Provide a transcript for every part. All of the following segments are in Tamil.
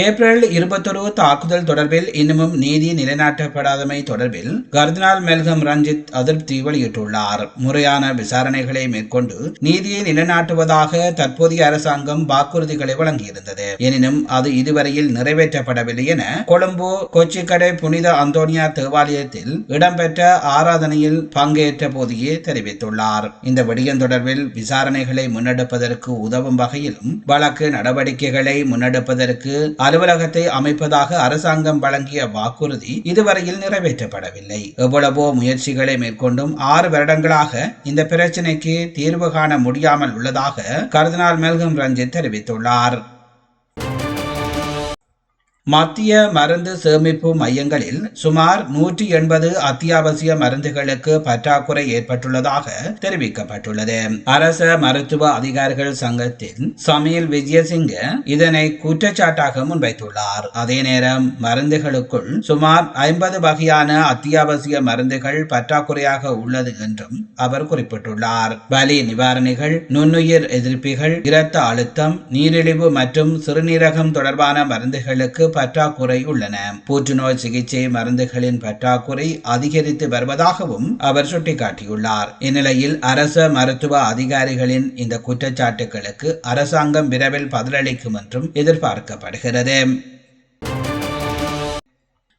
ஏப்ரல் இருபத்தொரு தாக்குதல் தொடர்பில் இன்னமும் நீதி நிலைநாட்டப்படாதமை தொடர்பில் கர்தினால் மெல்கம் ரஞ்சித் அதிருப்தி வெளியிட்டுள்ளார். முறையான விசாரணைகளை மேற்கொண்டு நீதியை நிலைநாட்டுவதாக தற்போதைய அரசாங்கம் வாக்குறுதிகளை வழங்கியிருந்தது. எனினும் அது இதுவரையில் நிறைவேற்றப்படவில்லை என கொழும்பு கொச்சிக்கடை புனித அந்தோனியா தேவாலயத்தில் இடம்பெற்ற ஆராதனையில் பங்கேற்ற போதையே தெரிவித்துள்ளார். இந்த விடயம் தொடர்பில் விசாரணைகளை முன்னெடுப்பதற்கு உதவும் வகையிலும் வழக்கு நடவடிக்கைகளை முன்னெடுப்பதற்கு அலுவலகத்தை அமைப்பதாக அரசாங்கம் வழங்கிய வாக்குறுதி இதுவரையில் நிறைவேற்றப்படவில்லை. எவ்வளவோ முயற்சிகளை மேற்கொண்டும் ஆறு வருடங்களாக இந்த பிரச்சினைக்கு தீர்வு காண முடியாமல் உள்ளதாக கர்தினால் மெல்கம் ரஞ்சித் தெரிவித்துள்ளார். மத்திய மருந்து சேமிப்பு மையங்களில் சுமார் நூற்றி எண்பது அத்தியாவசிய மருந்துகளுக்கு பற்றாக்குறை ஏற்பட்டுள்ளதாக தெரிவிக்கப்பட்டுள்ளது. அரச மருத்துவ அதிகாரிகள் சங்கத்தின் சமீல் விஜயசிங்க இதனை குற்றச்சாட்டாக முன்வைத்துள்ளார். அதே நேரம் மருந்துகளுக்குள் சுமார் ஐம்பது வகையான அத்தியாவசிய மருந்துகள் பற்றாக்குறையாக உள்ளது என்றும் அவர் குறிப்பிட்டுள்ளார். வலி நிவாரணிகள் நுண்ணுயிர் எதிர்ப்பிகள் இரத்த அழுத்தம் நீரிழிவு மற்றும் சிறுநீரகம் தொடர்பான மருந்துகளுக்கு பற்றாக்குறை உள்ளன. புற்றுநோய் சிகிச்சை மருந்துகளின் பற்றாக்குறை அதிகரித்து வருவதாகவும் அவர் சுட்டிக்காட்டியுள்ளார். இந்நிலையில் அரச மருத்துவ அதிகாரிகளின் இந்த குற்றச்சாட்டுகளுக்கு அரசாங்கம் விரைவில் பதிலளிக்கும் என்றும் எதிர்பார்க்கப்படுகிறது.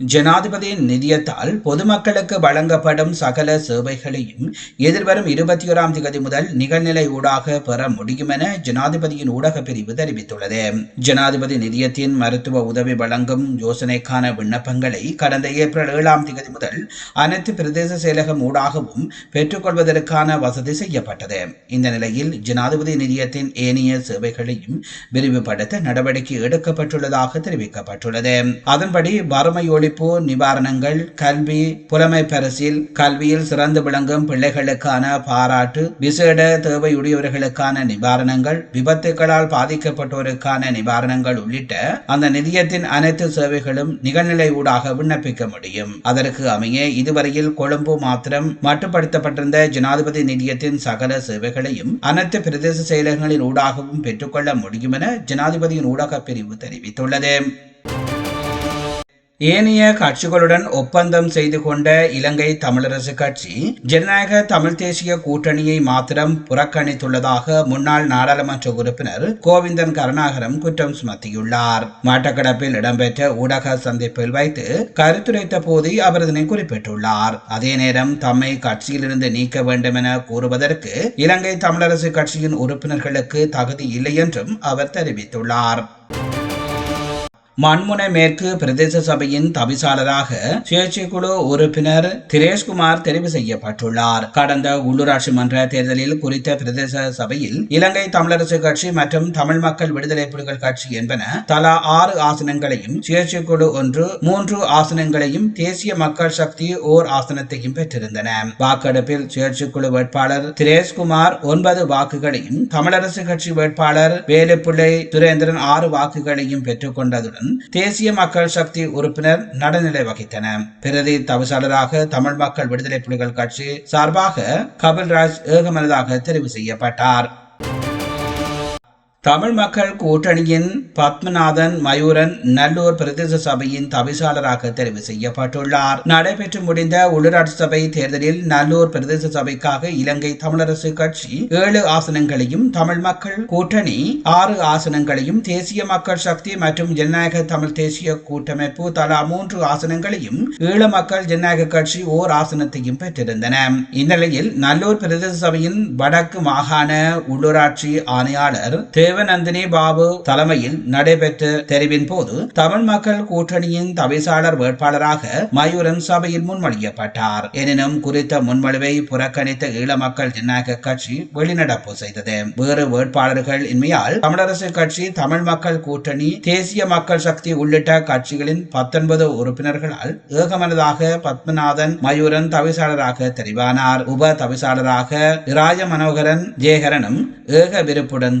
ஜனாதிபதியின் நிதியத்தால் பொதுமக்களுக்கு வழங்கப்படும் சகல சேவைகளையும் எதிர்வரும் இருபத்தி ஓராம் தேதி முதல் நிகழ்நிலை ஊடாக பெற முடியும் என ஜனாதிபதியின் ஊடக பிரிவு தெரிவித்துள்ளது. ஜனாதிபதி நிதியத்தின் மருத்துவ உதவி வழங்கும் யோசனைக்கான விண்ணப்பங்களை கடந்த ஏப்ரல் ஏழாம் தேதி முதல் அனைத்து பிரதேச செயலகம் ஊடாகவும் பெற்றுக்கொள்வதற்கான வசதி செய்யப்பட்டது. இந்த நிலையில் ஜனாதிபதி நிதியத்தின் ஏனைய சேவைகளையும் விரிவுபடுத்த நடவடிக்கை எடுக்கப்பட்டுள்ளதாக தெரிவிக்கப்பட்டுள்ளது. அதன்படி வறுமை ஒழிப்பு நிவாரணங்கள் கல்வி புலமை பரிசில் கல்வியில் சிறந்து விளங்கும் பிள்ளைகளுக்கான பாராட்டு விசேட தேவையுடையவர்களுக்கான நிவாரணங்கள் விபத்துகளால் பாதிக்கப்பட்டோருக்கான நிவாரணங்கள் உள்ளிட்ட அந்த நிதியத்தின் அனைத்து சேவைகளும் நிகழ்நிலை ஊடாக விண்ணப்பிக்க முடியும். அதற்கு அமைய இதுவரையில் கொழும்பு மாத்திரம் மட்டுப்படுத்தப்பட்டிருந்த ஜனாதிபதி நிதியத்தின் சகல சேவைகளையும் அனைத்து பிரதேச செயலகங்களின் ஊடாகவும் பெற்றுக்கொள்ள முடியும் என ஜனாதிபதியின் ஊடக பிரிவு தெரிவித்துள்ளது. ஏனைய கட்சிகளுடன் ஒப்பந்தம் செய்து கொண்ட இலங்கை தமிழரசு கட்சி ஜனநாயக தமிழ் தேசிய கூட்டணியை மாத்திரம் புறக்கணித்துள்ளதாக முன்னாள் நாடாளுமன்ற உறுப்பினர் கோவிந்தன் கருணாகரம் குற்றம் சுமத்தியுள்ளார். மட்டக்களப்பில் இடம்பெற்ற ஊடக சந்திப்பில் வைத்து கருத்துரைத்த போது அவர் இதனை குறிப்பிட்டுள்ளார். அதே நேரம் தம்மை கட்சியிலிருந்து நீக்க வேண்டும் என கூறுவதற்கு இலங்கை தமிழரசு கட்சியின் உறுப்பினர்களுக்கு தகுதி இல்லை என்றும் அவர் தெரிவித்துள்ளார். மண்முனை மேற்கு பிரதேச சபையின் தவிசாளராக சுயேட்சை குழு உறுப்பினர் திரேஷ்குமார் தெரிவு செய்யப்பட்டுள்ளார். கடந்த உள்ளூராட்சி மன்ற தேர்தலில் குறித்த பிரதேச சபையில் இலங்கை தமிழரசு கட்சி மற்றும் தமிழ் மக்கள் விடுதலை புலிகள் கட்சி என்பன தலா ஆறு ஆசனங்களையும் சுயேட்சை குழு ஒன்று மூன்று ஆசனங்களையும் தேசிய மக்கள் சக்தி ஓர் ஆசனத்தையும் பெற்றிருந்தன. வாக்கெடுப்பில் சுயேட்சை குழு வேட்பாளர் திரேஷ்குமார் ஒன்பது வாக்குகளையும் தமிழரசு கட்சி வேட்பாளர் வேலுப்பிள்ளை சுரேந்திரன் ஆறு வாக்குகளையும் பெற்றுக் கொண்டதுடன் தேசிய மக்கள் சக்தி உறுப்பினர் நடுநிலை வகித்தனர் பிரதி தவிசாளராக தமிழ் மக்கள் விடுதலை புலிகள் கட்சி சார்பாக கபில்ராஜ் ஏகமனதாக தெரிவு செய்யப்பட்டார். தமிழ் மக்கள் கூட்டணியின் பத்மநாதன் மயூரன் நல்லூர் பிரதேச சபையின் தவிசாளராக தெரிவு செய்யப்பட்டுள்ளார். நடைபெற்று முடிந்த உள்ளூராட்சி சபை தேர்தலில் நல்லூர் பிரதேச சபைக்காக இலங்கை தமிழரசு கட்சி ஏழு ஆசனங்களையும் தமிழ் மக்கள் கூட்டணி ஆறு ஆசனங்களையும் தேசிய மக்கள் சக்தி மற்றும் ஜனநாயக தமிழ் தேசிய கூட்டமைப்பு தலா மூன்று ஆசனங்களையும் ஈழ மக்கள் ஜனநாயக கட்சி ஓர் ஆசனத்தையும் பெற்றிருந்தன. இந்நிலையில் நல்லூர் பிரதேச சபையின் வடக்கு மாகாண உள்ளூராட்சி ஆணையாளர் தேவநந்தினி பாபு தலைமையில் நடைபெற்ற தெரிவின் போது தமிழ் மக்கள் கூட்டணியின் தவிசாளர் வேட்பாளராக மயூரன் சபையில் முன்மொழியப்பட்டார். எனினும் குறித்த முன்மொழிவை புறக்கணித்த ஈழ மக்கள் ஜனநாயக கட்சி வெளிநடப்பு செய்தது. வேறு வேட்பாளர்கள் இன்மையால் தமிழரசு கட்சி தமிழ் மக்கள் கூட்டணி தேசிய மக்கள் சக்தி உள்ளிட்ட கட்சிகளின் பத்தொன்பது உறுப்பினர்களால் ஏகமனதாக பத்மநாதன் மயூரன் தவிசாளராக தெரிவானார். உப தவிசாளராக இராஜ மனோகரன் ஜெயகரனும் ஏக விருப்புடன்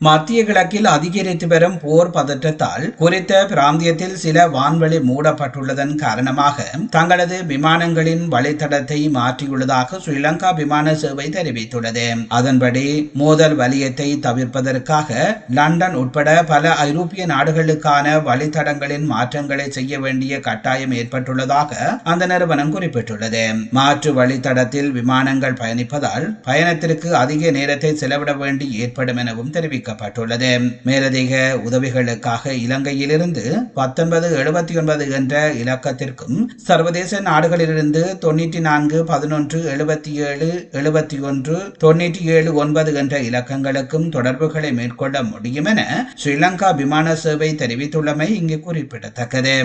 மத்திய கிழக்கில் அதிகரித்து வரும் போர் பதற்றத்தால் குறித்த பிராந்தியத்தில் சில வான்வெளி மூடப்பட்டுள்ளதன் காரணமாக தங்களது விமானங்களின் வழித்தடத்தை மாற்றியுள்ளதாக ஸ்ரீலங்கா விமான சேவை தெரிவித்துள்ளது. அதன்படி மோதல் வலியத்தை தவிர்ப்பதற்காக லண்டன் உட்பட பல ஐரோப்பிய நாடுகளுக்கான வழித்தடங்களின் மாற்றங்களை செய்ய வேண்டிய கட்டாயம் ஏற்பட்டுள்ளதாக அந்த நிறுவனம் குறிப்பிட்டுள்ளது. மாற்று வழித்தடத்தில் விமானங்கள் பயணிப்பதால் பயணத்திற்கு அதிக நேரத்தை செலவிட வேண்டி ஏற்படும் எனவும் தெரிவிக்கப்பட்டுள்ளது மேலதிக உதவிகளுக்காக இலங்கையிலிருந்து பத்தொன்பது எழுபத்தி ஒன்பது என்ற இலக்கத்திற்கும் சர்வதேச நாடுகளிலிருந்து தொன்னூற்றி நான்கு பதினொன்று எழுபத்தி ஏழு எழுபத்தி ஒன்று தொன்னூற்றி ஏழு ஒன்பது என்ற இலக்கங்களுக்கும் தொடர்புகளை மேற்கொள்ள முடியும் என ஸ்ரீலங்கா விமான சேவை தெரிவித்துள்ளமை இங்கு குறிப்பிடத்தக்கது.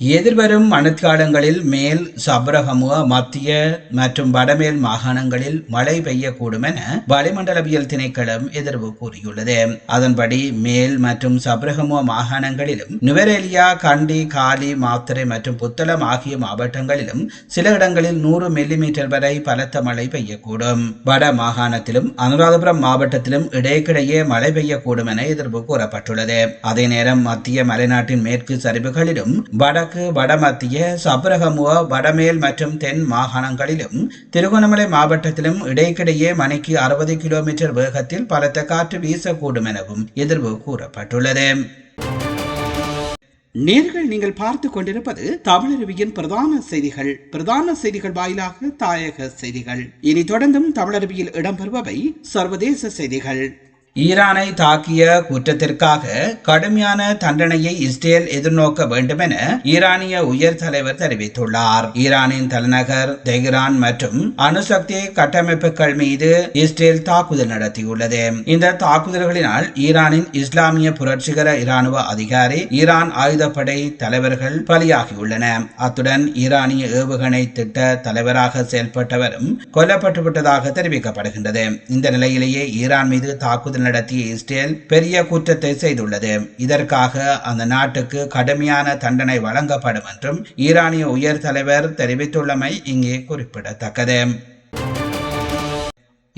எதிர்வரும் மணற்காலங்களில் மேல் சபரகமுக மத்திய மற்றும் வடமேல் மாகாணங்களில் மழை பெய்யக்கூடும் என வளிமண்டலவியல் திணைக்களம் எதிர்வு கூறியுள்ளது. அதன்படி மேல் மற்றும் சப்ரகமுவ மாகாணங்களிலும் நுவரேலியா கண்டி காலி மாத்திரை மற்றும் புத்தளம் ஆகிய மாவட்டங்களிலும் சில இடங்களில் நூறு மில்லிமீட்டர் வரை பலத்த மழை பெய்யக்கூடும். வட மாகாணத்திலும் அனுராதபுரம் மாவட்டத்திலும் இடைக்கிடையே மழை பெய்யக்கூடும் என எதிர்வு கூறப்பட்டுள்ளது. அதே நேரம் மத்திய மலைநாட்டின் மேற்கு சரிவுகளிலும் வட வடகிழக்கு வடமத்திய சபரகமுவ வடமேல் மற்றும் தென் மாகாணங்களிலும் திருகோணமலை மாவட்டத்திலும் இடைக்கிடையே மணிக்கு அறுபது கிலோமீட்டர் வேகத்தில் பலத்த காற்று வீசக்கூடும் எனவும் எதிர்வு கூறப்பட்டுள்ளது. நேர்கள் நீங்கள் பார்த்து கொண்டிருப்பது தமிழருவியின் பிரதான செய்திகள். பிரதான செய்திகள் வாயிலாக தாயக செய்திகள். இனி தொடர்ந்தும் தமிழருவியில் இடம்பெறுபவை சர்வதேச செய்திகள். ஈரானை தாக்கிய குற்றத்திற்காக கடுமையான தண்டனையை இஸ்ரேல் எதிர்நோக்க வேண்டும் என ஈரானிய உயர் தலைவர் தெரிவித்துள்ளார். ஈரானின் தலைநகர் தெஹ்ரான் மற்றும் அணுசக்தி கட்டமைப்புகள் மீது இஸ்ரேல் தாக்குதல் நடத்தியுள்ளது. இந்த தாக்குதல்களினால் ஈரானின் இஸ்லாமிய புரட்சிகர இராணுவ அதிகாரி ஈரான் ஆயுதப்படை தலைவர்கள் பலியாகியுள்ளன அத்துடன் ஈரானிய ஏவுகணை திட்ட தலைவராக செயல்பட்டவரும் கொல்லப்பட்டுவிட்டதாக தெரிவிக்கப்படுகின்றது. இந்த நிலையிலேயே ஈரான் மீது தாக்குதல் நடத்திய இஸ்ரேல் பெரிய குற்றத்தை செய்துள்ளது. இதற்காக அந்த நாட்டுக்கு கடுமையான தண்டனை வழங்கப்படும் என்றும் ஈரானிய உயர் தலைவர் தெரிவித்துள்ளமை இங்கே குறிப்பிடத்தக்கது.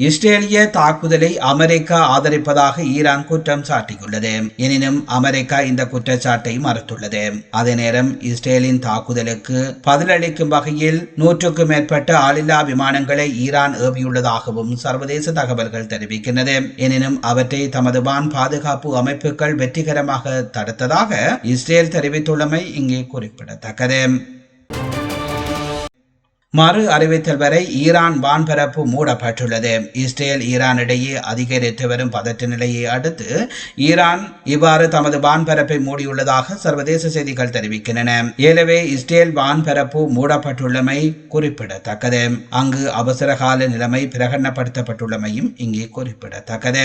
இஸ்ரேலிய தாக்குதலை அமெரிக்கா ஆதரிப்பதாக ஈரான் குற்றம் சாட்டியுள்ளது. எனினும் அமெரிக்கா இந்த குற்றச்சாட்டை மறுத்துள்ளது. அதே நேரம் இஸ்ரேலின் தாக்குதலுக்கு பதிலளிக்கும் வகையில் நூற்றுக்கும் மேற்பட்ட ஆளில்லா விமானங்களை ஈரான் ஏவியுள்ளதாகவும் சர்வதேச தகவல்கள் தெரிவிக்கின்றது எனினும் அவற்றை தமது வான் பாதுகாப்பு அமைப்புகள் வெற்றிகரமாக தடுத்ததாக இஸ்ரேல் தெரிவித்துள்ளமை இங்கே குறிப்பிடத்தக்கது. மறு அறிவித்தல் வரை ஈரான் வான்பரப்பு மூடப்பட்டுள்ளது. இஸ்ரேல் ஈரான் இடையே அதிகரித்து வரும் பதற்ற நிலையை அடுத்து ஈரான் இவ்வாறு தமது வான்பரப்பை மூடியுள்ளதாக சர்வதேச செய்திகள் தெரிவிக்கின்றன. எனவே இஸ்ரேல் வான்பரப்பு மூடப்பட்டுள்ளமை குறிப்பிடத்தக்கது. அங்கு அவசரகால நிலைமை பிரகடனப்படுத்தப்பட்டுள்ளமையும் இங்கே குறிப்பிடத்தக்கது.